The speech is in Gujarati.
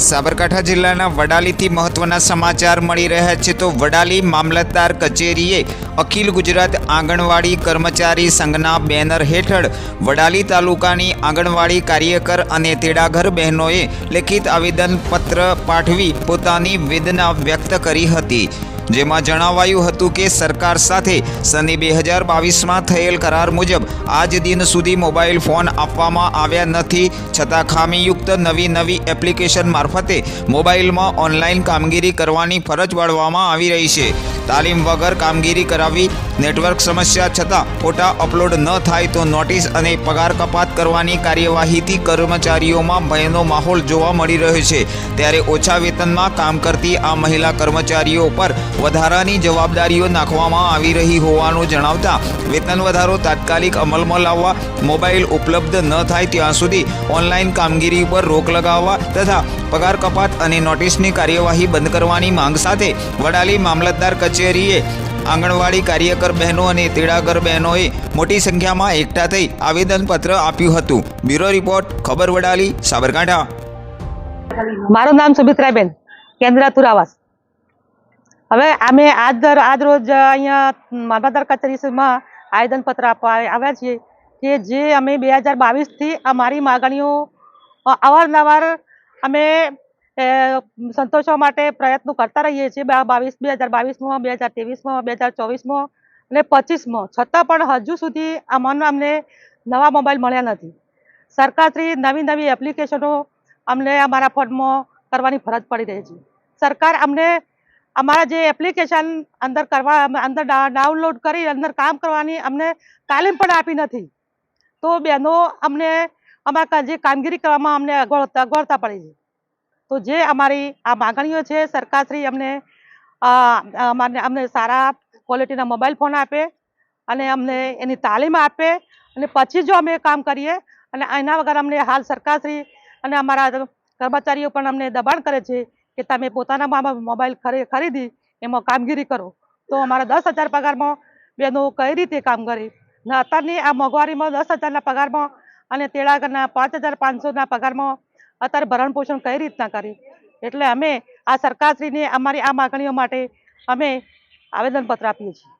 સાબરકાંઠા જિલ્લાના વડાલીથી મહત્વના સમાચાર મળી રહ્યા છે. તો વડાલી મામલતદાર કચેરીએ અખિલ ગુજરાત આંગણવાડી કર્મચારી સંઘના બેનર હેઠળ વડાલી તાલુકાની આંગણવાડી કાર્યકર અને તેડાઘર બહેનોએ લેખિત આવેદનપત્ર પાઠવી પોતાની વેદના વ્યક્ત કરી હતી. જેમાં જણાવાયું હતું કે સરકાર સાથે સને બે હજાર બાવીસમાં થયેલ કરાર મુજબ આજ દિન સુધી મોબાઈલ ફોન આપવામાં આવ્યા નથી. છતાં ખામીયુક્ત નવી નવી એપ્લિકેશન મારફતે મોબાઈલમાં ઓનલાઈન કામગીરી કરવાની ફરજ પાડવામાં આવી રહી છે. તાલીમ વગર કામગીરી કરાવી નેટવર્ક સમસ્યા છતાં ફોટા અપલોડ ન થાય તો નોટિસ અને પગાર કપાત કરવાની કાર્યવાહીથી કર્મચારીઓમાં ભયનો માહોલ જોવા મળી રહ્યો છે. ત્યારે ઓછા વેતનમાં કામ કરતી આ મહિલા કર્મચારીઓ પર વધારાની જવાબદારીઓ નાખવામાં આવી રહી હોવાનું જણાવતા વેતન વધારો તાત્કાલિક અમલમાં લાવવા મોબાઈલ ઉપલબ્ધ ન થાય ત્યાં સુધી ઓનલાઈન કામગીરી પર રોક લગાવવા તથા પગાર કપાત અને નોટિસની કાર્યવાહી બંધ કરવાની માંગ સાથે વડાલી મામલતદાર કચેરીએ આંગણવાડી કાર્યકર બહેનો અને તેડાગર બહેનોએ મોટી સંખ્યામાં એકઠા થઈ આવેદનપત્ર આપ્યું હતું. બ્યુરો રિપોર્ટ, ખબર વડાલી, સાબરકાંઠા. મારું નામ સુમિત્રાબેન કેન્દ્ર તુરાવાસ. હવે અમે આજ આજ રોજ અહીંયા મામલતદાર કચેરીમાં આવેદનપત્ર આપવા આવ્યા છીએ કે જે અમે બે હજાર બાવીસથી અમારી માગણીઓ અવારનવાર અમે સંતોષવા માટે પ્રયત્નો કરતા રહીએ છીએ. બાવીસ, બે હજાર બાવીસમાં, બે હજાર ત્રેવીસમાં, બે હજાર ચોવીસમાં અને પચીસમાં. છતાં પણ હજુ સુધી અમને અમને નવા મોબાઈલ મળ્યા નથી. સરકારશ્રી નવી નવી એપ્લિકેશનો અમને અમારા ફોનમાં કરવાની ફરજ પડી રહી છે. સરકાર અમને અમારા જે એપ્લિકેશન અંદર કરવા, અંદર ડાઉનલોડ કરી, અંદર કામ કરવાની અમને તાલીમ પણ આપી નથી. તો બહેનો, અમને અમારા જે કામગીરી કરવામાં અમને અગવડતા અગવડતા પડી છે. તો જે અમારી આ માગણીઓ છે સરકારશ્રી અમને અ, અમારને અમને સારા ક્વોલિટીના મોબાઈલ ફોન આપે અને અમને એની તાલીમ આપે અને પછી જો અમે કામ કરીએ અને એના વગર અમને હાલ સરકારશ્રી અને અમારા કર્મચારીઓ પણ અમને દબાણ કરે છે કે તમે પોતાના મોબાઈલ ખરી ખરીદી એમાં કામગીરી કરો. તો અમારા દસ હજાર પગારમાં બહેનો કઈ રીતે કામ કરે? અત્યારની આ મોંઘવારીમાં દસ હજારના પગારમાં અને તેડાગરના પાંચ હજાર પાંચસોના પગારમાં અત્યારે ભરણ પોષણ કઈ રીતના કર્યું? એટલે અમે આ સરકારશ્રીને અમારી આ માગણીઓ માટે અમે આવેદનપત્ર આપીએ છીએ.